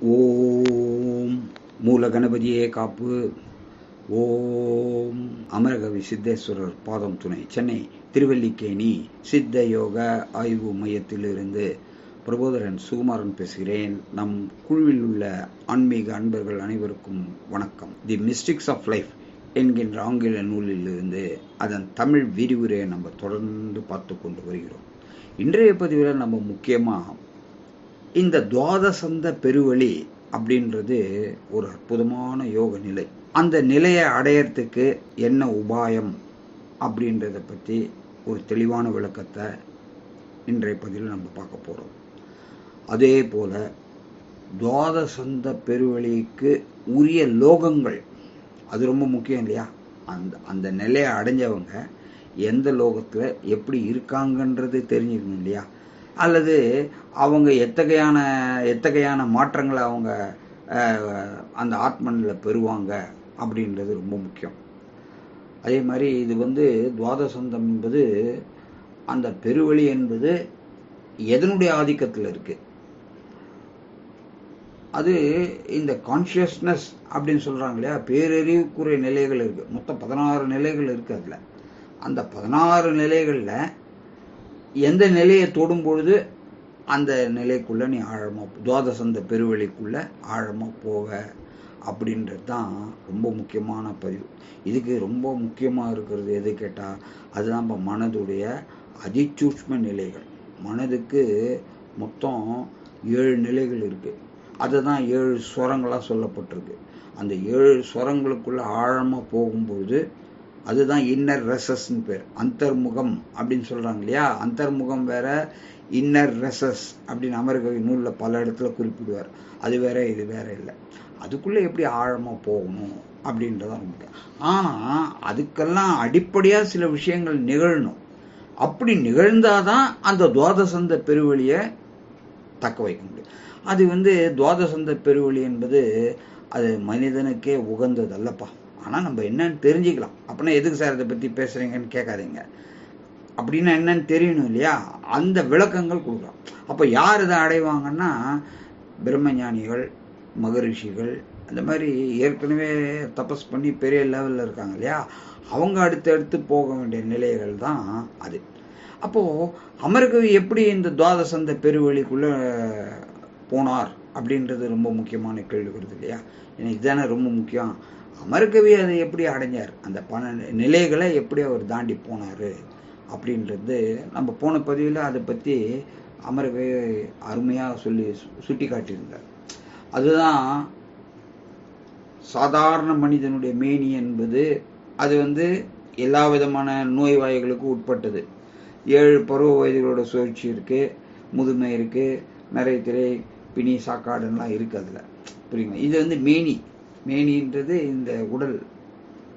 ஓம் மூல கணபதியே காப்பு. ஓம் அமரகவி சித்தேஸ்வரர் பாதம் துணை. சென்னை திருவல்லிக்கேணி சித்த யோக ஆய்வு மையத்திலிருந்து பிரபோதரன் சுகுமாரன் பேசுகிறேன். நம் குழுவில் உள்ள ஆன்மீக அன்பர்கள் அனைவருக்கும் வணக்கம். தி மிஸ்டிக்ஸ் ஆஃப் லைஃப் என்கின்ற ஆங்கில நூலிலிருந்து அதன் தமிழ் விரிவுரையை நம்ம தொடர்ந்து பார்த்து கொண்டு வருகிறோம். இன்றைய பதிவில் நம்ம முக்கியமாக இந்த துவாதசந்த பெருவழி அப்படின்றது ஒரு அற்புதமான யோக நிலை. அந்த நிலையை அடையறதுக்கு என்ன உபாயம் அப்படின்றத பற்றி ஒரு தெளிவான விளக்கத்தை இன்றைய பதிவில் நம்ம பார்க்க போகிறோம் அதே போல் துவாதசந்த பெருவழிக்கு உரிய லோகங்கள் அது ரொம்ப முக்கியம் இல்லையா? அந்த அந்த நிலையை அடைஞ்சவங்க எந்த லோகத்தில் எப்படி இருக்காங்கன்றது தெரிஞ்சுக்கணும் இல்லையா? அல்லது அவங்க எத்தகையான எத்தகையான மாற்றங்களை அவங்க அந்த ஆத்மனில் பெறுவாங்க அப்படின்றது ரொம்ப முக்கியம். அதே மாதிரி இது வந்து துவாதசந்தம் என்பது அந்த பெருவழி என்பது எதனுடைய ஆதிக்கத்தில் இருக்குது அது இந்த கான்ஷியஸ்னஸ் அப்படின்னு சொல்கிறாங்க இல்லையா? பேரறிவுக்குரிய நிலைகள் இருக்குது மொத்தம் பதினாறு நிலைகள் இருக்குது அதில். அந்த பதினாறு நிலைகளில் எந்த நிலையை தொடும் பொழுது அந்த நிலைக்குள்ளே நீ ஆழமாக துவாதசந்த பெருவெளிக்குள்ளே ஆழமாக போக அப்படின்றது தான் ரொம்ப முக்கியமான பதிவு. இதுக்கு ரொம்ப முக்கியமாக இருக்கிறது எது கேட்டால் அதுதான் இப்போ மனதுடைய அதிசூக்ஷ்ம நிலைகள். மனதுக்கு மொத்தம் ஏழு நிலைகள் இருக்குது அதுதான் ஏழு ஸ்வரங்களாக சொல்லப்பட்டிருக்கு. அந்த ஏழு ஸ்வரங்களுக்குள்ளே ஆழமாக போகும்பொழுது அதுதான் இன்னர் ரெசஸ்ன்னு பேர். அந்தர்முகம் அப்படின்னு சொல்கிறாங்க இல்லையா? அந்தர்முகம் வேற இன்னர் ரெசஸ் அப்படின்னு அமர்கவி நூலில் பல இடத்துல குறிப்பிடுவார். அது வேற இது வேற இல்லை. அதுக்குள்ளே எப்படி ஆழமாக போகணும் அப்படின்றதான் முக்கியம் ஆனால் அதுக்கெல்லாம் அடிப்படையாக சில விஷயங்கள் நிகழணும். அப்படி நிகழ்ந்தாதான் அந்த துவாதசந்த பெருவழியை தக்க வைக்க முடியும். அது வந்து துவாதசந்த பெருவழி என்பது அது மனிதனுக்கே உகந்தது அல்லப்பா ஆனால் நம்ம என்னன்னு தெரிஞ்சுக்கலாம். அப்படின்னா எதுக்கு சார் இதை பற்றி பேசுகிறீங்கன்னு கேட்காதீங்க. அப்படின்னா என்னன்னு தெரியணும் இல்லையா? அந்த விளக்கங்கள் கொடுக்கலாம். அப்போ யார் இதை அடைவாங்கன்னா பிரம்மஞானிகள் மகரிஷிகள் அந்த மாதிரி ஏற்கனவே தபஸ் பண்ணி பெரிய லெவலில் இருக்காங்க இல்லையா? அவங்க அடுத்தடுத்து போக வேண்டிய நிலைகள் தான் அது. அப்போது அமர்கவி எப்படி இந்த துவாதசந்த பெருவழிக்குள்ளே போனார் அப்படின்றது ரொம்ப முக்கியமான கேள்வி வருது இல்லையா? ஏன்னா இதுதானே ரொம்ப முக்கியம். அமர்கவி அதை எப்படி அடைஞ்சார்? அந்த பண நிலைகளை எப்படி அவர் தாண்டி போனார்? அப்படின்றது நம்ம போன பதிவில் அதை பற்றி அமர்கவி அருமையாக சொல்லி சுட்டி காட்டியிருந்தார் அதுதான் சாதாரண மனிதனுடைய மேனி என்பது அது வந்து எல்லா விதமான நோய்வாய்களுக்கும் உட்பட்டது. ஏழு பருவ வயதுகளோட சுழற்சி இருக்குது முதுமை இருக்குது நிறைய திரை பிணி சாக்காடுலாம் இருக்குது அதில். புரியுங்களா இது வந்து மேனி. மேனின்றது இந்த உடல்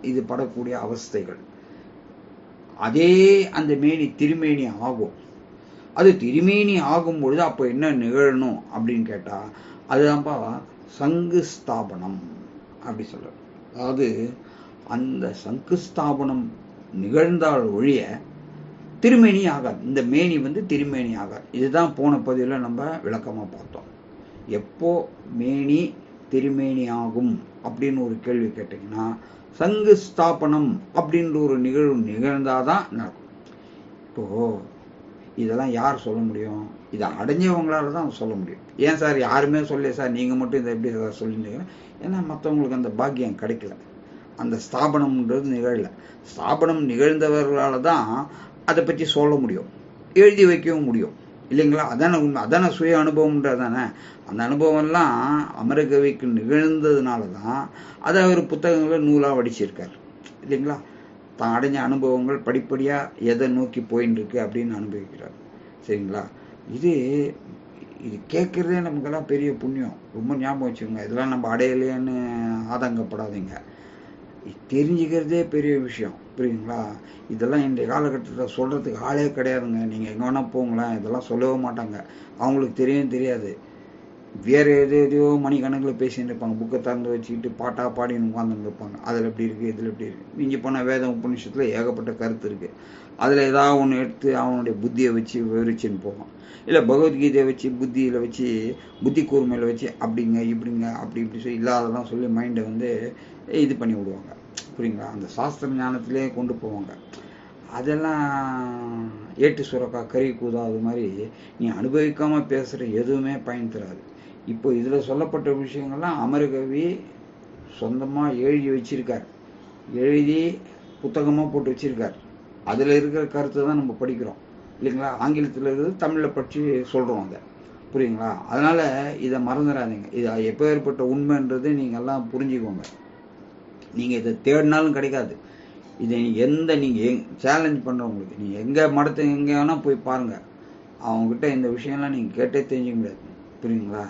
இது படக்கூடிய அவஸ்தைகள். அதே அந்த மேனி திருமேனி ஆகும். அது திருமேனி ஆகும் பொழுது அப்போ என்ன நிகழணும் அப்படின்னு கேட்டால் அதுதான்ப்பா சங்கு ஸ்தாபனம் அப்படி சொல்ற அதாவது அந்த சங்கு ஸ்தாபனம் நிகழ்ந்தால் ஒழிய திருமேனி ஆகாது. இந்த மேனி வந்து திருமேனி ஆகாது. இதுதான் போன பதிவில் நம்ம விளக்கமாக பார்த்தோம். எப்போ மேனி திருமேனி ஆகும்? அப்படின்னு ஒரு கேள்வி கேட்டிங்கன்னா சங்கு ஸ்தாபனம் அப்படின்ற ஒரு நிகழ்வு நிகழ்ந்தாதான் நடக்கும். இப்போ இதெல்லாம் யார் சொல்ல முடியும்? இதை அடைஞ்சவங்களால தான் சொல்ல முடியும். ஏன் சார் யாருமே சொல்லல சார்? நீங்கள் மட்டும் இதை எப்படி சார் சொல்லிட்டீங்க ஏன்னா மற்றவங்களுக்கு அந்த பாக்கியம் கிடைக்கல. அந்த ஸ்தாபனம்ன்றது நிகழல. ஸ்தாபனம் நிகழ்ந்தவர்களால் தான் அதை பற்றி சொல்ல முடியும். எழுதி வைக்கவும் முடியும். இல்லைங்களா? அதான உண்மை. அதான சுய அனுபவம்ன்றது தானே அந்த அனுபவம்லாம் அமரகவிக்கு நிகழ்ந்ததுனால தான் அதை அவர் புத்தகங்களில் நூலாக வடிச்சிருக்கார். இல்லைங்களா? தான் அடைஞ்ச அனுபவங்கள் படிப்படியாக எதை நோக்கி போயின்னு இருக்கு அப்படின்னு அனுபவிக்கிறார். சரிங்களா? இது இது கேட்குறதே நமக்கெல்லாம் பெரிய புண்ணியம். ரொம்ப ஞாபகம் வச்சுக்கோங்க. இதெல்லாம் நம்ம அடையலையேன்னு ஆதங்கப்படாதீங்க. தெரிஞ்சுக்கிறதே பெரிய விஷயம். புரியுங்களா இதெல்லாம் இன்றைய காலகட்டத்தில் சொல்கிறதுக்கு ஆளே கிடையாதுங்க. நீங்கள் எங்கே வேணால் போங்களேன். இதெல்லாம் சொல்லவே மாட்டாங்க. அவங்களுக்கு தெரியும் தெரியாது. வேறு எது எதையோ மணிக்கணக்கில் பேசிட்டு இருப்பாங்க. புக்கை திறந்து வச்சுக்கிட்டு பாட்டாக பாடின்னு உட்காந்துட்டு இருப்பாங்க. அதில் எப்படி இருக்குது இதில் எப்படி இருக்குது நீங்கள் போன வேதம் உபநிஷத்தில் ஏகப்பட்ட கருத்து இருக்குது அதில் ஏதாவது ஒன்று எடுத்து அவனுடைய புத்தியை வச்சு விவரிச்சுன்னு போவான். இல்லை பகவத்கீதையை வச்சு புத்தியில் வச்சு புத்தி கூர்மையில் வச்சு அப்படிங்க இப்படிங்க அப்படி இப்படி சொல்லி இல்லாததான் சொல்லி மைண்டை வந்து இது பண்ணி விடுவாங்க. புரியுங்களா? அந்த சாஸ்திர ஞானத்திலே கொண்டு போவாங்க. அதெல்லாம் ஏட்டு சுரக்கா கறி கூதாது மாதிரி நீ அனுபவிக்காமல் பேசுகிற எதுவுமே பயன் தராது. இப்போ இதில் சொல்லப்பட்ட விஷயங்கள்லாம் அமரகவி சொந்தமாக எழுதி வச்சிருக்கார். எழுதி புத்தகமாக போட்டு வச்சிருக்கார். அதில் இருக்கிற கருத்தை தான் நம்ம படிக்கிறோம். இல்லைங்களா? ஆங்கிலத்தில் இருக்கிறது தமிழில் படித்து சொல்கிறோம் அதை. புரியுங்களா? அதனால் இதை மறந்துடாதீங்க. இது எப்போ ஏற்பட்ட உண்மைன்றது நீங்கள் எல்லாம் புரிஞ்சுக்கோங்க. நீங்கள் இதை தேடினாலும் கிடைக்காது. இதை எந்த நீங்கள் எங் சேலஞ்ச் பண்ணுறவங்களுக்கு நீங்கள் எங்கே மடத்தை எங்கே வேணால் போய் பாருங்கள் அவங்கக்கிட்ட இந்த விஷயம்லாம் நீங்கள் கேட்டே தெரிஞ்சுக்க முடியாது. புரியுங்களா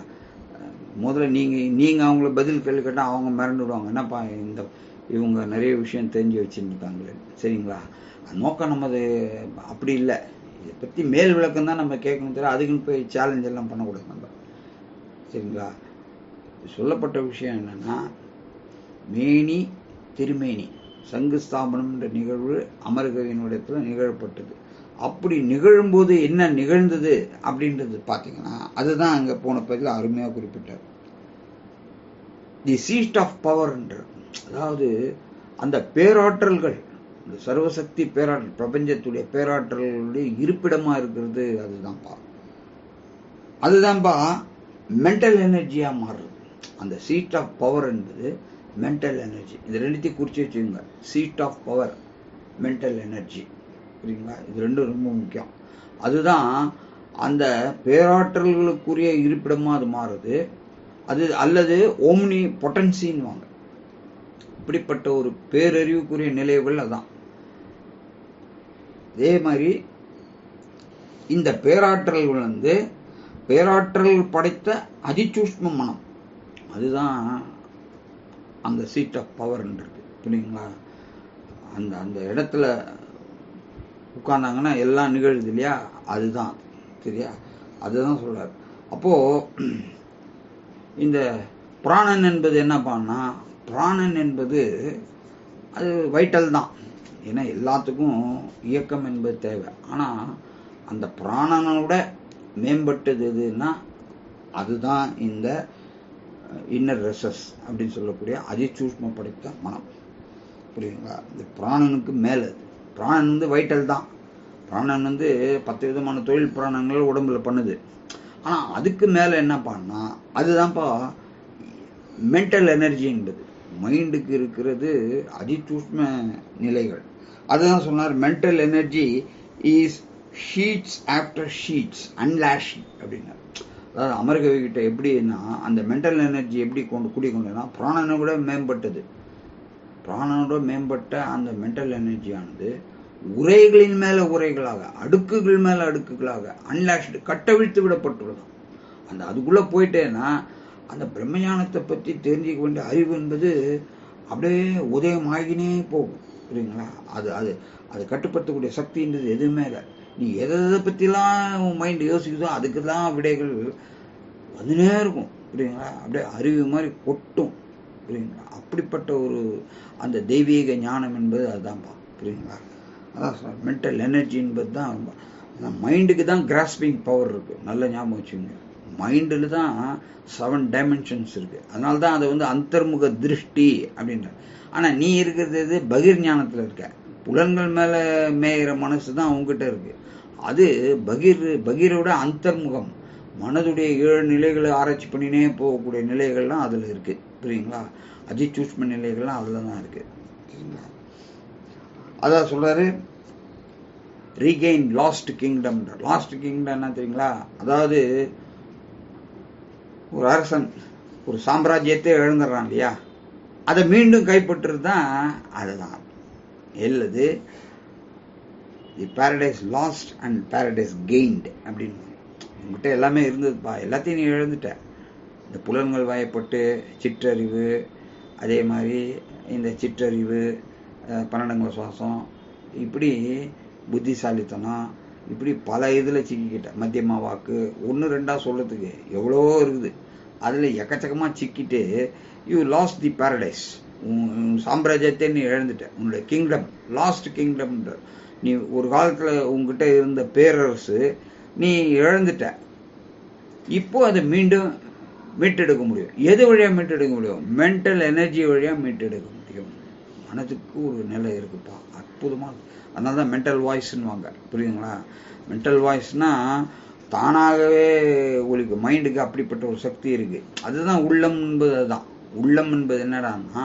முதல்ல நீங்கள் நீங்கள் அவங்கள பதில் கேள்வி கேட்டால் அவங்க மிரண்டுடுவாங்க. என்னப்பா இந்த இவங்க நிறைய விஷயம் தெரிஞ்சு வச்சுருக்காங்களே சரிங்களா? நோக்கம் நமது அப்படி இல்லை. இதை பற்றி மேல் விளக்கம் தான் நம்ம கேட்கணும் தெரியும் அதுக்குன்னு போய் சேலஞ்ச் எல்லாம் பண்ணக்கூடாது நம்ம. சரிங்களா? சொல்லப்பட்ட விஷயம் என்னென்னா மேனி திருமேனி. சங்கு ஸ்தாபனம்ன்ற நிகழ்வு அமர்கவியினுடைய நிகழப்பட்டது. அப்படி நிகழும்போது என்ன நிகழ்ந்தது அப்படின்றது பார்த்தீங்கன்னா அதுதான் அங்கே போன பதில் அருமையாக குறிப்பிட்டார். தி சீட் ஆஃப் பவர்ன்ற அதாவது அந்த பேராற்றல்கள் இந்த சர்வசக்தி பேராற்றல் பிரபஞ்சத்துடைய பேராற்றல்களுடைய இருப்பிடமாக இருக்கிறது அதுதான்ப்பா அதுதான்ப்பா மென்டல் எனர்ஜியாக மாறுறது அந்த சீட் ஆஃப் பவர் என்பது மென்டல் எனர்ஜி இது ரெண்டுத்தையும் குறித்து வச்சுக்கோங்க. Seat of power mental energy புரியுங்களா இது ரெண்டும் ரொம்ப முக்கியம். அதுதான் அந்த பேராற்றல்களுக்குரிய இருப்பிடமாக அது மாறுது. அது அல்லது ஓம்னி பொட்டன்சின்னு வாங்க இப்படிப்பட்ட ஒரு பேரறிவுக்குரிய நிலைகள் அதான். அதே மாதிரி இந்த பேராற்றல்கள் வந்து பேராற்றல் படைத்த அதிசூஷ்ம மனம். அதுதான் அந்த சீட் ஆஃப் பவர்ன்றது புரியுங்களா அந்த அந்த இடத்துல உட்கார்ந்தாங்கன்னா எல்லாம் நிகழுது இல்லையா? அதுதான். சரியா? அதுதான் சொல்றார். அப்போ இந்த பிராணன் என்பது என்ன பண்ணா பிராணன் என்பது அது வைட்டல் தான். ஏன்னா எல்லாத்துக்கும் இயக்கம் என்பது தேவை. ஆனால் அந்த பிராணனோட மேம்பட்டது எதுன்னா அதுதான் இந்த இன்னர் ரெசஸ் அப்படின்னு சொல்லக்கூடிய அதிசூஷ்ம படைத்த மனம். புரியுங்களா இந்த பிராணனுக்கு மேலே. பிராணன் வந்து வைட்டல் தான். பிராணன் வந்து பத்து விதமான தொழில் பிராணங்கள் உடம்புல பண்ணுது. ஆனால் அதுக்கு மேலே என்ன பண்ணா அதுதான்ப்பா மென்டல் எனர்ஜி என்பது. மைண்டுக்கு இருக்கிறது அதிசூஷ்ம நிலைகள். அதுதான் சொன்னார் mental energy is seats after seats unleashing அப்படின்னார். அதாவது அமர்கவி கிட்ட எப்படின்னா அந்த மென்டல் எனர்ஜி எப்படி கொண்டு குடிக்கொண்டனா பிராணனை விட மேம்பட்டது. பிராணனோட மேம்பட்ட அந்த மென்டல் எனர்ஜியானது உரைகளின் மேல உரைகளாக அடுக்குகள் மேல அடுக்குகளாக அன்லாஷ்டு கட்டவிழ்த்து விடப்பட்டுள்ளதாம். அந்த அதுக்குள்ள போயிட்டேன்னா அந்த பிரம்மஞானத்தை பற்றி தெரிஞ்சுக்க வேண்டிய அறிவு என்பது அப்படியே உதயமாகினே போகும். புரியுங்களா அது அது அது கட்டுப்படுத்தக்கூடிய சக்தின்றது எதுவுமே இல்லை. நீ எதை எதை பற்றிலாம் உன் மைண்ட் யோசிக்குதோ அதுக்கு தான் விடைகள் வந்துனே இருக்கும் புரியுங்களா அப்படியே அறிவு மாதிரி கொட்டும் புரியுங்களா அப்படிப்பட்ட ஒரு அந்த தெய்வீக ஞானம் என்பது அதுதான்ப்பா புரியுங்களா அதான் மென்டல் எனர்ஜி என்பது தான் மைண்டுக்கு தான் கிராஸ்பிங் பவர் இருக்குது நல்ல ஞாபகம் வச்சுங்க மைண்டில் தான் செவன் டைமென்ஷன்ஸ் இருக்குது அதனால தான் அதை வந்து அந்தர்முக திருஷ்டி அப்படின்ற ஆனால் நீ இருக்கிறது இது பகிர் ஞானத்தில் இருக்க. புலன்கள் மேலே மேயிற மனசு தான் உங்ககிட்ட இருக்குது அது பகிர் பகிரோட அந்தர்முகம். மனதுடைய ஏழு நிலைகளை ஆராய்ச்சி பண்ணினே போகக்கூடிய நிலைகள்லாம் அதில் இருக்குது புரியுங்களா அதிசூஷ்ம நிலைகள்லாம் அதில் தான் இருக்குது சரிங்களா அதான் சொல்கிறாரு regain lost kingdom lost kingdom என்ன தெரியுங்களா? அதாவது ஒரு அரசன் ஒரு சாம்ராஜ்யத்தை இழந்துடுறான் இல்லையா? அதை மீண்டும் கைப்பற்றுறது தான் அதுதான். இல்லது the paradise lost and paradise gained அப்படின்னு. உங்ககிட்ட எல்லாமே இருந்ததுப்பா. எல்லாத்தையும் நீ இழந்துட்ட. இந்த புலன்கள் வாயப்பட்டு சிற்றறிவு அதே மாதிரி இந்த சிற்றறிவு பன்னெண்டுங்கள சுவாசம் இப்படி புத்திசாலித்தனம் இப்படி பல இதில் சிக்கிக்கிட்ட. மத்தியமா வாக்கு ஒன்று ரெண்டாக சொல்கிறதுக்கு எவ்வளோ இருக்குது. அதில் எக்கச்சக்கமாக சிக்கிட்டு யூ லாஸ்ட் தி பேரடைஸ் உன் சாம்ராஜ்யத்தை நீ இழந்துட்ட. உன்னுடைய கிங்டம் லாஸ்ட் கிங்டம்ன்ற நீ ஒரு காலத்தில் உங்ககிட்ட இருந்த பேரரசு நீ இழந்துட்ட. இப்போ அதை மீண்டும் மீட்டெடுக்க முடியும். எது வழியாக மீட்டெடுக்க முடியும்? மென்டல் எனர்ஜி வழியாக மீட்டெடுக்க முடியும். மனதுக்கு ஒரு நிலை இருக்குப்பா. அற்புதமாக அதனால தான் மென்டல் வாய்ஸ்ன்னுவாங்க புரியுதுங்களா? மென்டல் வாய்ஸ்னால் தானாகவே உங்களுக்கு மைண்டுக்கு அப்படிப்பட்ட ஒரு சக்தி இருக்குது அதுதான் உள்ளம் என்பது அதுதான் உள்ளம் என்பது என்னடான்னா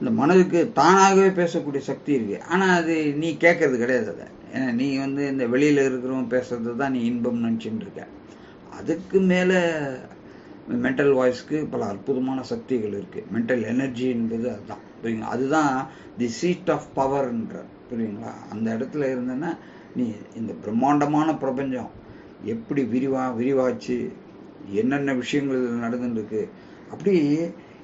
இந்த மனதுக்கு தானாகவே பேசக்கூடிய சக்தி இருக்குது ஆனால் அது நீ கேட்கறது கிடையாது அதை. ஏன்னா நீ வந்து இந்த வெளியில் இருக்கிறவங்க பேசுறது தான் நீ இன்பம் நினச்சின்னு இருக்க. அதுக்கு மேலே மென்டல் வாய்ஸ்க்கு பல அற்புதமான சக்திகள் இருக்குது மென்டல் எனர்ஜி என்பது அதுதான். புரியுங்களா அதுதான் தி சீட் ஆஃப் பவர்ன்ற புரியுங்களா அந்த இடத்துல இருந்தேன்னா நீ இந்த பிரம்மாண்டமான பிரபஞ்சம் எப்படி விரிவா விரிவாச்சு என்னென்ன விஷயங்கள் நடந்துருக்கு அப்படி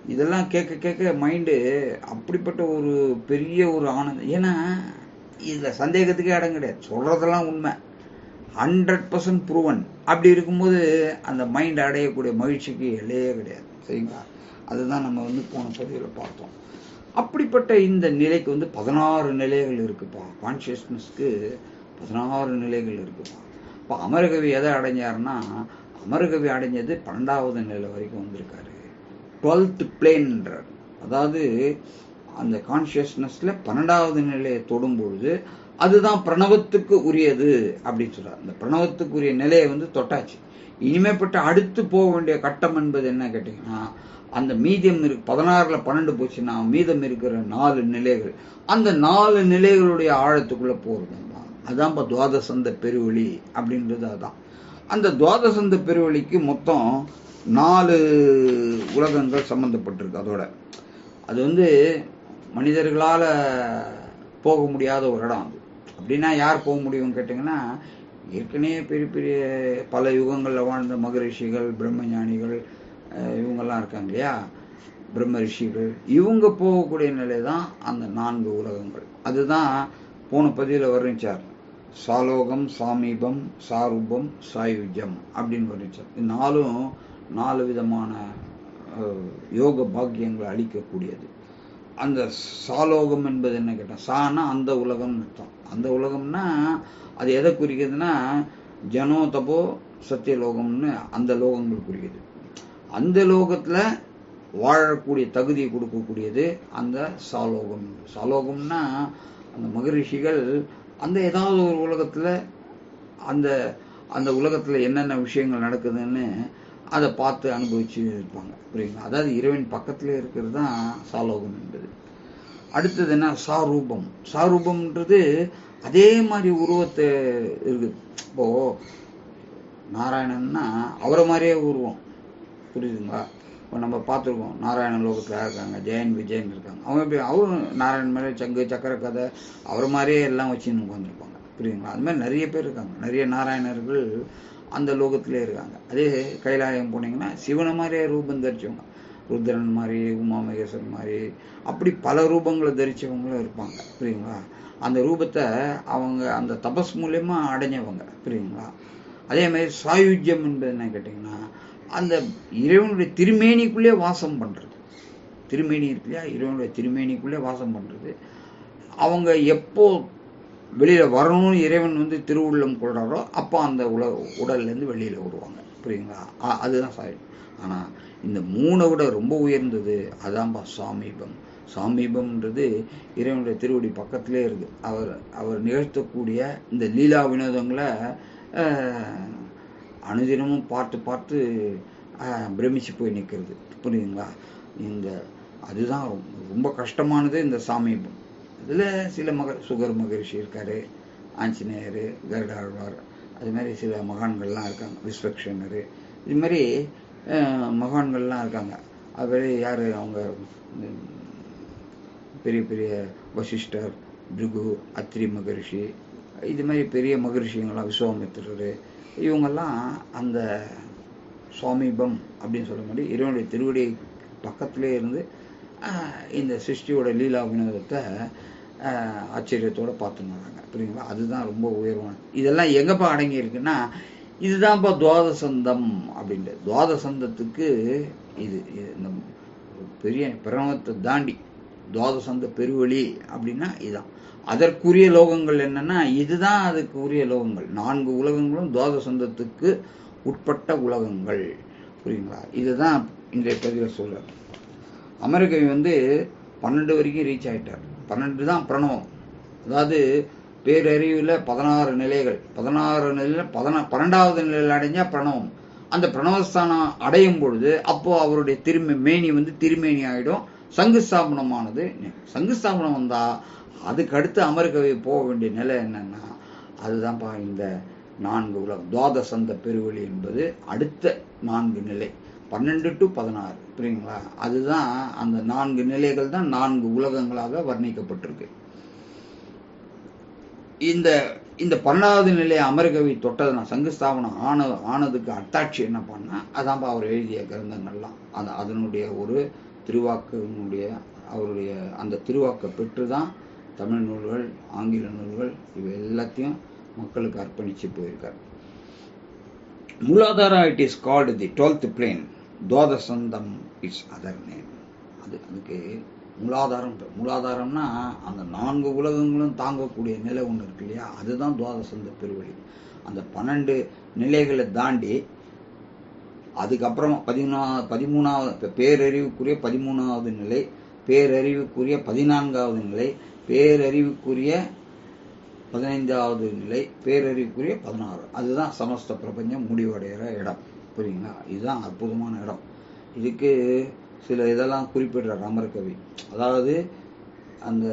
இதெல்லாம் கேட்க கேட்க மைண்டு அப்படிப்பட்ட ஒரு பெரிய ஒரு ஆனந்தம். ஏன்னா இதில் சந்தேகத்துக்கே இடம் கிடையாது. சொல்கிறதெல்லாம் உண்மை. ஹண்ட்ரட் பர்சன்ட் ப்ரூவன் அப்படி இருக்கும்போது அந்த மைண்ட் அடையக்கூடிய மகிழ்ச்சிக்கு எல்லையே கிடையாது. சரிங்களா? அதுதான் நம்ம வந்து போன பதிவில் பார்த்தோம். அப்படிப்பட்ட இந்த நிலைக்கு வந்து பதினாறு நிலைகள் இருக்குப்பா. கான்ஷியஸ்னஸ்க்கு பதினாறு நிலைகள் இருக்குப்பா. இப்போ அமரகவி எதை அடைஞ்சாருன்னா அமரகவி அடைஞ்சது பன்னெண்டாவது நிலை வரைக்கும் வந்திருக்காரு. டுவெல்த் பிளேன்ன்றார் அதாவது அந்த கான்சியஸ்னஸில் பன்னெண்டாவது நிலையை தொடும்பொழுது அதுதான் பிரணவத்துக்கு உரியது அப்படின்னு சொல்றார். அந்த பிரணவத்துக்கு உரிய நிலையை வந்து தொட்டாச்சு. இனிமேப்பட்ட அடுத்து போக வேண்டிய கட்டம் என்பது என்ன கேட்டிங்கன்னா அந்த மீதியம் இருக்கு பதினாறுல பன்னெண்டு போச்சுன்னா மீதம் இருக்கிற நாலு நிலைகள் அந்த நாலு நிலைகளுடைய ஆழத்துக்குள்ள போகிறது தான் அதான்ப்ப துவாதசந்த பெருவழி அப்படின்றது அதான். அந்த துவாதசந்த பெருவழிக்கு மொத்தம் நாலு உலகங்கள் சம்மந்தப்பட்டிருக்கு அதோட. அது வந்து மனிதர்களால் போக முடியாத ஒரு இடம் அது. அப்படின்னா யார் போக முடியும்னு கேட்டிங்கன்னா ஏற்கனவே பெரிய பெரிய பல யுகங்களில் வாழ்ந்த மகரிஷிகள் பிரம்மஞானிகள் இவங்கெல்லாம் இருக்காங்க இல்லையா? பிரம்ம ரிஷிகள் இவங்க போகக்கூடிய நிலை தான் அந்த நான்கு உலகங்கள். அதுதான் போன பதிவில் வர்ணிச்சார். சாலோகம் சாமீபம் சாரூபம் சாயுஜம் அப்படின்னு வர்ணிச்சார். இந்த நாலும் நாலு விதமான யோக பாக்கியங்களை அளிக்கக்கூடியது. அந்த சாலோகம் என்பது என்ன கேட்டால் சானா அந்த உலகம்னு அர்த்தம். அந்த உலகம்னா அது எதை குறிக்குதுன்னா ஜனோ தபோ சத்தியலோகம்னு அந்த லோகங்கள் குறிக்குது. அந்த லோகத்தில் வாழக்கூடிய தகுதியை கொடுக்கக்கூடியது அந்த சாலோகம். சாலோகம்னா அந்த மகரிஷிகள் அந்த ஏதாவது ஒரு உலகத்தில் அந்த அந்த உலகத்தில் என்னென்ன விஷயங்கள் நடக்குதுன்னு அதை பார்த்து அனுபவிச்சு இருப்பாங்க. புரியுங்களா அதாவது இறைவன் பக்கத்துல இருக்கிறது தான் சாலோகம் என்பது அடுத்தது என்ன? சாரூபம். சாரூபம்ன்றது அதே மாதிரி உருவத்தை இருக்குது இப்போ நாராயணன்னா அவரை மாதிரியே உருவம். புரியுதுங்களா? இப்போ நம்ம பார்த்துருக்கோம் நாராயண லோகத்தில் இருக்காங்க ஜெயன் விஜயன் இருக்காங்க. அவங்க எப்படி அவரும் நாராயண் மாதிரி சங்கு சக்கர கதை அவரை மாதிரியே எல்லாம் வச்சுன்னு உட்காந்துருப்பாங்க புரியுதுங்களா? அது மாதிரி நிறைய பேர் இருக்காங்க. நிறைய நாராயணர்கள் அந்த லோகத்திலே இருக்காங்க. அதே கைலாயம் போனீங்கன்னா சிவனை மாதிரியே ரூபம் தரிச்சவங்க. ருத்ரன் மாதிரி உமா மகேஸ்வரன் மாதிரி அப்படி பல ரூபங்களை தரிச்சவங்களும் இருப்பாங்க. புரியுங்களா அந்த ரூபத்தை அவங்க அந்த தபஸ் மூலயமா அடைஞ்சவங்க. புரியுங்களா அதே மாதிரி சாயுஜ்யம் என்பது என்ன கேட்டிங்கன்னா அந்த இறைவனுடைய திருமேனிக்குள்ளே வாசம் பண்ணுறது திருமேனி இருக்கு இல்லையா இறைவனுடைய திருமேனிக்குள்ளே வாசம் பண்ணுறது அவங்க எப்போ வெளியில் வரணும்னு இறைவன் வந்து திருவுள்ளம் கொள்றாரோ அப்போ அந்த உல உடல்லேருந்து வெளியில் விடுவாங்க புரியுங்களா? அதுதான் சாய் ஆனால் இந்த மூணை விட ரொம்ப உயர்ந்தது அதான்பா சாமீபம். சாமீபம்ன்றது இறைவனுடைய திருவடி பக்கத்திலே இருக்கு. அவர் அவர் நிகழ்த்தக்கூடிய இந்த லீலா வினோதங்களை அனுதினமும் பார்த்து பார்த்து பிரமிச்சு போய் நிற்கிறது புரியுதுங்களா? இந்த அதுதான் ரொம்ப கஷ்டமானது இந்த சாமீபம். இதில் சில மக சுகர் மகரிஷி இருக்கார் ஆஞ்சநேயர் கருடாழ்வார் அது மாதிரி சில மகான்கள்லாம் இருக்காங்க விஸ்வக்ஷனர் இது மாதிரி மகான்கள்லாம் இருக்காங்க. அது யார்? அவங்க பெரிய பெரிய வசிஷ்டர் பிருகு அத்ரி மகரிஷி இது மாதிரி பெரிய மகரிஷிங்களாம் விஸ்வாமித்திரர் இவங்கெல்லாம் அந்த சுவாமிபம் அப்படின்னு சொல்ல மாதிரி இறைவனுடைய திருவடி பக்கத்திலே இருந்து இந்த சிருஷ்டியோட லீலா வினோதத்தை ஆச்சரியத்தோடு பார்த்துன்னு வராங்க. புரியுங்களா அதுதான் ரொம்ப உயர்வான இதெல்லாம் எங்கப்பா அடங்கி இருக்குன்னா இதுதான்ப்பா துவாதசந்தம் அப்படின்ட்டு. துவாதசந்தத்துக்கு இது இது இந்த பெரிய பிரணவத்தை தாண்டி துவாதசந்த பெருவழி அப்படின்னா இதுதான் அதற்குரிய லோகங்கள் என்னன்னா இதுதான் அதுக்கு உரிய லோகங்கள். நான்கு உலகங்களும் துவாதசந்தத்துக்கு உட்பட்ட உலகங்கள். புரியுங்களா இதுதான் இன்றைய பதிவில் சொல்கிறார் அமெரிக்கவி வந்து பன்னெண்டு வரைக்கும் ரீச் ஆகிட்டார் பன்னெண்டு தான் பிரணவம். அதாவது பேரறிவில் பதினாறு நிலைகள். பதினாறு நிலையில் பதினா பன்னெண்டாவது நிலையில் அடைஞ்சால் பிரணவம். அந்த பிரணவஸ்தானம் அடையும் பொழுது அப்போது அவருடைய திரும்ப மேனி வந்து திருமேனி ஆகிடும் சங்கு சங்குஸ்தாபனம் வந்தால் அதுக்கு அடுத்து அமெரிக்காவை போக வேண்டிய நிலை என்னன்னா அதுதான்ப்பா இந்த நான்கு உலகம் துவாதசந்த பெருவெளி என்பது அடுத்த நான்கு நிலை. பன்னெண்டு டு பதினாறு புரியுங்களா அதுதான் அந்த நான்கு நிலைகள் தான் நான்கு உலகங்களாக வர்ணிக்கப்பட்டிருக்கு. இந்த இந்த பன்னெண்டாவது நிலை அமெரிக்காவை தொட்டதுனா சங்குஸ்தாபனம் ஆன ஆனதுக்கு அத்தாட்சி என்ன பண்ணா அதான்ப்பா அவர் எழுதிய கிரந்தங்கள்லாம். அது அதனுடைய ஒரு திருவாக்கினுடைய அவருடைய அந்த திருவாக்கை பெற்று தான் தமிழ் நூல்கள் ஆங்கில நூல்கள் இவை எல்லாத்தையும் மக்களுக்கு அர்ப்பணித்து போயிருக்கார். Muladhara it is called the twelfth plane தோதசந்தம் it's other name. அது அதுக்கு மூலாதாரம் மூலாதாரம்னா அந்த நான்கு உலகங்களும் தாங்கக்கூடிய நிலை ஒன்று இருக்கு இல்லையா? அதுதான் துவாதசந்த பெருவழி. அந்த பன்னெண்டு நிலைகளை தாண்டி அதுக்கப்புறம் பதிமூணா பதிமூணாவது பேரறிவுக்குரிய பதிமூணாவது நிலை பேரறிவுக்குரிய பதினான்காவது நிலை பேரறிவுக்குரிய பதினைந்தாவது நிலை பேரறிவுக்குரிய பதினாறு. அதுதான் சமஸ்த பிரபஞ்சம் முடிவடைகிற இடம். புரியுங்களா இதுதான் அற்புதமான இடம். இதுக்கு சில இதெல்லாம் குறிப்பிடுறார் அமரகவி அதாவது அந்த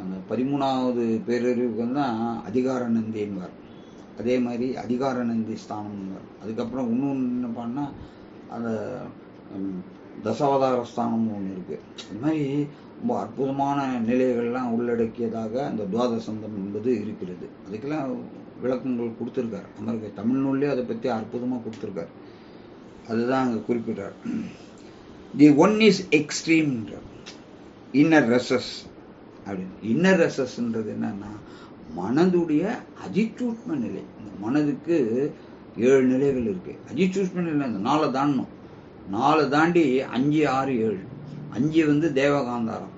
அந்த பதிமூணாவது பேரறிவுக்கு தான் அதிகார நந்தின்வார் அதே மாதிரி அதிகார நந்தி ஸ்தானம்வார் அதுக்கப்புறம் இன்னொன்று என்ன பண்ணால் அந்த தசாவதார ஸ்தானம்னு ஒன்று இருக்குது அது மாதிரி ரொம்ப அற்புதமான நிலைகள்லாம் உள்ளடக்கியதாக அந்த துவாதசந்தம் என்பது இருக்கிறது. அதுக்கெல்லாம் விளக்கங்கள் கொடுத்துருக்கார். அமர்க தமிழ் நூல்லே அதை பற்றி அற்புதமாக கொடுத்துருக்கார். அதுதான் அங்கே குறிப்பிட்டார். தி ஒன் இஸ் எக்ஸ்ட்ரீம்ன்றார் இன்னர் ரெசஸ் அப்படின்னு. இன்னர் ரெசஸ்ன்றது என்னன்னா மனதுடைய அதிசூட்ம நிலை. இந்த மனதுக்கு ஏழு நிலைகள் இருக்கு. அதிசூட்ம நிலை இந்த நாளை தாண்டணும். நாலு தாண்டி அஞ்சு ஆறு ஏழு. அஞ்சு வந்து தேவகாந்தாரம்.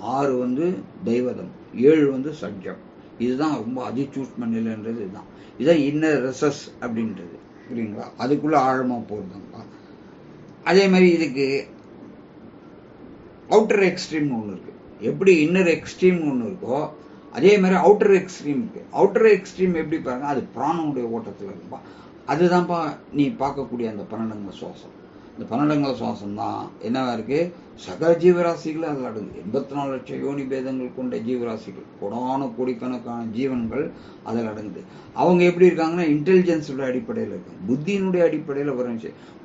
ஆறு வந்து தெய்வதம். ஏழு வந்து சட்ஜம் இதுதான் ரொம்ப அதிசூட்ம இல்லைன்றது இதுதான். இதான் இன்னர் ரெசஸ் அப்படின்றது. புரியுங்களா? அதுக்குள்ளே ஆழமாக போகிறதுங்களா அதே மாதிரி இதுக்கு அவுட்டர் எக்ஸ்ட்ரீம்னு ஒன்று இருக்குது எப்படி இன்னர் எக்ஸ்ட்ரீம்னு ஒன்று இருக்கோ அதே மாதிரி அவுட்டர் எக்ஸ்ட்ரீம் இருக்குது அவுட்டர் எக்ஸ்ட்ரீம் எப்படி பாருங்க அது பிராணனுடைய ஓட்டத்தில் இருக்கும்பா. அதுதான்ப்பா நீ பார்க்கக்கூடிய அந்த பன்னெண்டுங்க சுவாசம். இந்த பன்னெண்டுங்கள சுவாசம் தான் என்னவா இருக்கு? சகல ஜீவராசிகள் அதில் அடங்கும் எண்பத்தி நாலு லட்சம் யோனி பேதங்கள் கொண்ட ஜீவராசிகள் கொடான கோடிக்கணக்கான ஜீவன்கள் அதில் அடங்குது அவங்க எப்படி இருக்காங்கன்னா இன்டெலிஜென்ஸோட அடிப்படையில் இருக்காங்க. புத்தியினுடைய அடிப்படையில் வரும்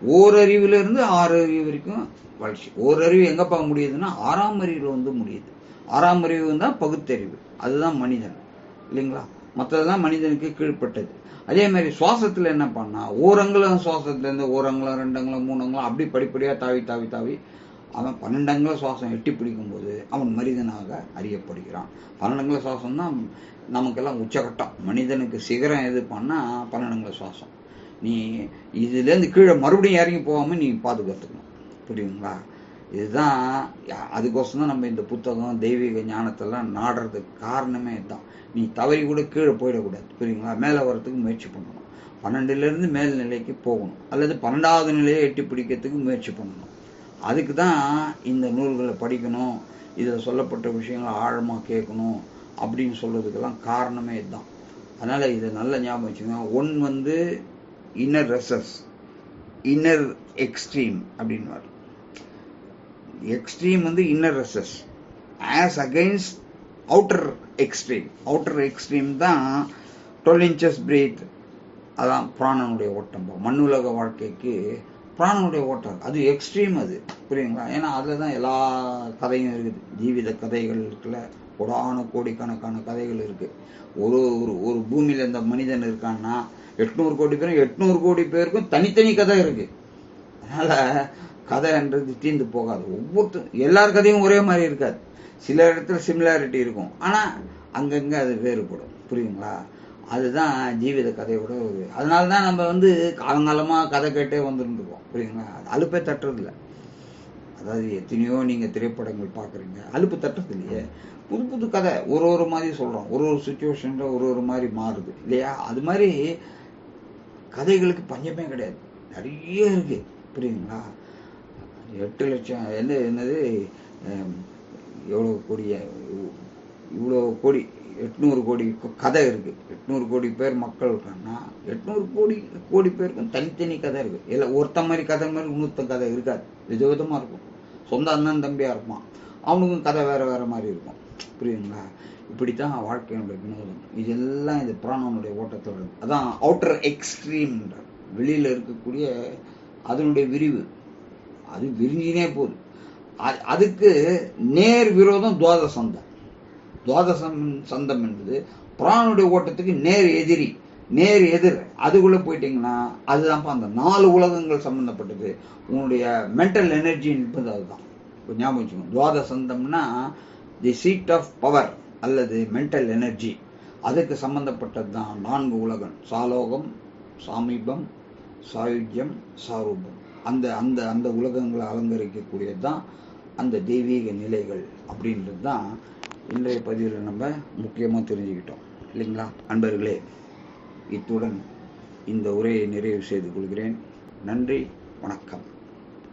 ஓரறிவிலிருந்து ஆறு அறிவு வரைக்கும் வளர்ச்சி. ஓரறிவு எங்கப்பா முடியுதுன்னா ஆறாம் அறிவில் வந்து முடியுது. ஆறாம் அறிவு தான் பகுத்தறிவு. அதுதான் மனிதன். இல்லைங்களா? மற்றதெல்லாம் மனிதனுக்கு கீழ்ப்பட்டது. அதே மாதிரி சுவாசத்துல என்ன பண்ணா ஓரங்களும் சுவாசத்துலேருந்து ஓரங்களும் ரெண்டங்களும் மூணங்களும் அப்படி படிப்படியாக தாவி தாவி தாவி அவன் பன்னெண்டங்கள சுவாசம் எட்டி பிடிக்கும்போது அவன் மனிதனாக அறியப்படுகிறான். பன்னெண்டங்கள சுவாசம் தான் நமக்கெல்லாம் உச்சகட்டம். மனிதனுக்கு சிகரம் எது பண்ணால் பன்னெண்டங்கள சுவாசம். நீ இதுலேருந்து கீழே மறுபடியும் இறங்கி போகாமல் நீ பாதுகாத்துக்கணும். புரியுங்களா இதுதான் அதுக்கோசம் தான் நம்ம இந்த புத்தகம் தெய்வீக ஞானத்தெல்லாம் நாடுறதுக்கு காரணமே இதுதான். நீ தவறி கூட கீழே போயிடக்கூடாது புரியுங்களா? மேலே வரத்துக்கு முயற்சி பண்ணணும். பன்னெண்டுலேருந்து மேல் நிலைக்கு போகணும். அல்லது பன்னெண்டாவது நிலையை எட்டி பிடிக்கிறதுக்கு முயற்சி பண்ணணும். அதுக்கு தான் இந்த நூல்களை படிக்கணும் இதில் சொல்லப்பட்ட விஷயங்களை ஆழமாக கேட்கணும் அப்படின்னு சொல்கிறதுக்கெல்லாம் காரணமே இதுதான். அதனால் இதை நல்ல ஞாபகம் வச்சுக்கோங்க. ஒன் வந்து இன்னர் ரெசஸ் இன்னர் எக்ஸ்ட்ரீம் அப்படின்னு எக்ஸ்ட்ரீம் வந்து inner recess as against outer extreme outer extreme தான் டுவெல் இன்ச்சஸ் பிரீத் அதான் பிராணனுடைய ஓட்டம் மண்ணுலக வாழ்க்கைக்கு பிராணனுடைய ஓட்டம் அது. எக்ஸ்ட்ரீம் அது. புரியுங்களா ஏன்னா அதில் தான் எல்லா கதையும் இருக்குது. ஜீவித கதைகள் இருக்குல்ல கொடான கோடிக்கணக்கான கதைகள் இருக்குது ஒரு ஒரு ஒரு பூமியில் இந்த மனிதன் இருக்கான்னா எட்நூறு கோடி பேரும் எட்நூறு கோடி பேருக்கும் தனித்தனி கதை இருக்குது அதனால் கதைன்றது தீர்ந்து போகாது. ஒவ்வொருத்தரும் எல்லார் கதையும் ஒரே மாதிரி இருக்காது. சில இடத்துல சிமிலாரிட்டி இருக்கும். ஆனால் அங்கங்கே அது வேறுபடும். புரியுங்களா அதுதான் ஜீவித கதையோட ஒரு அதனால தான் நம்ம வந்து காலங்காலமாக கதை கேட்டே வந்துருந்துருக்கோம். புரியுங்களா அது அலுப்பே தட்டுறதில்ல. அதாவது எத்தனையோ நீங்கள் திரைப்படங்கள் பார்க்குறீங்க. அலுப்பு தட்டுறது இல்லையே புது புது கதை ஒரு ஒரு மாதிரி சொல்கிறோம் ஒரு ஒரு சுச்சுவேஷனில் ஒரு ஒரு மாதிரி மாறுது. இல்லையா? அது மாதிரி கதைகளுக்கு பஞ்சமே கிடையாது. நிறைய இருக்குது புரியுங்களா எட்டு லட்சம் என்ன என்னது எவ்வளோ கோடி இவ்வளோ கோடி எட்நூறு கோடி கதை இருக்கு. எட்நூறு கோடி பேர் மக்கள் இருக்காங்கன்னா எட்நூறு கோடி கோடி பேருக்கும் தனித்தனி கதை இருக்கு. இல்லை ஒருத்த மாதிரி கதை மாதிரி இன்னொருத்த கதை இருக்காது. விதவிதமாக இருக்கும். சொந்த அண்ணன் தம்பியாக இருப்பான். அவனுக்கும் கதை வேற வேற மாதிரி இருக்கும். புரியுதுங்களா? இப்படித்தான் வாழ்க்கையினுடைய வினோதம். இதெல்லாம் இது பிராணனுடைய ஓட்டத்தோட அதான் அவுட்டர் எக்ஸ்ட்ரீம்ன்ற வெளியில் இருக்கக்கூடிய அதனுடைய விரிவு. அது விரிஞ்சினே போகுது. அதுக்கு நேர் விரோதம் துவாத சந்தம். துவாத சந்தம் என்பது பிராணுடைய ஓட்டத்துக்கு நேர் எதிரி நேர் எதிர். அதுக்குள்ளே போயிட்டீங்கன்னா அதுதான்ப்பா அந்த நாலு உலகங்கள் சம்மந்தப்பட்டது உன்னுடைய மென்டல் எனர்ஜி என்பது அதுதான். இப்ப ஞாபகம் வச்சுக்கோங்க. துவாத சந்தம்னா தி சீட் ஆஃப் பவர் அல்லது மென்டல் எனர்ஜி அதுக்கு சம்பந்தப்பட்டது தான் நான்கு உலகம் சாலோகம் சாமீபம் சாயுஜ்யம் சாரூபம். அந்த அந்த அந்த உலகங்களை அலங்கரிக்கக்கூடியது தான் அந்த தெய்வீக நிலைகள் அப்படின்றது தான் இன்றைய பதிவில் நம்ம முக்கியமாக தெரிஞ்சுக்கிட்டோம். இல்லைங்களா? அன்பர்களே இத்துடன் இந்த உரையை நிறைவு செய்து கொள்கிறேன். நன்றி வணக்கம்.